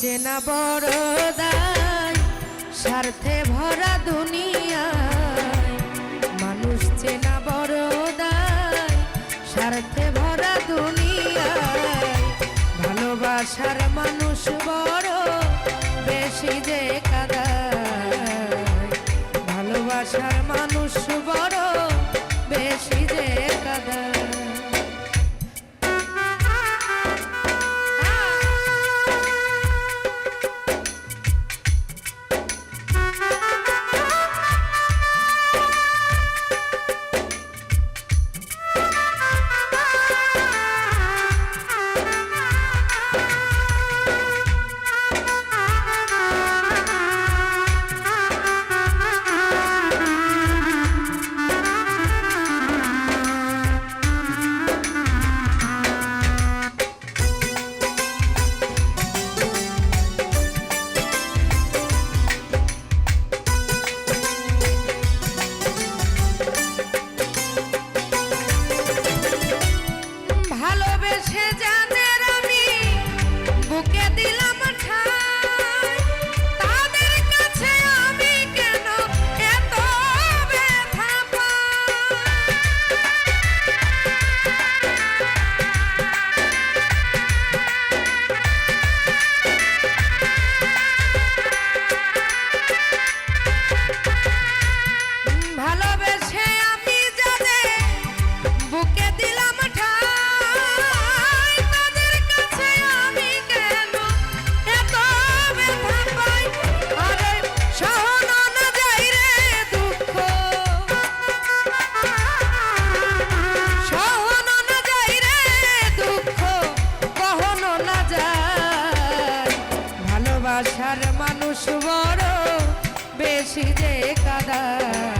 চেনা বড় দায়, স্বার্থে ভরা দুনিয়ায়। মানুষ চেনা বড় দায়, স্বার্থে ভরা দুনিয়ায়। ভালোবাসার মানুষ বড়, বেশি যে কাদায়। ভালোবাসার মানুষ বড় বেশি যে কাদায়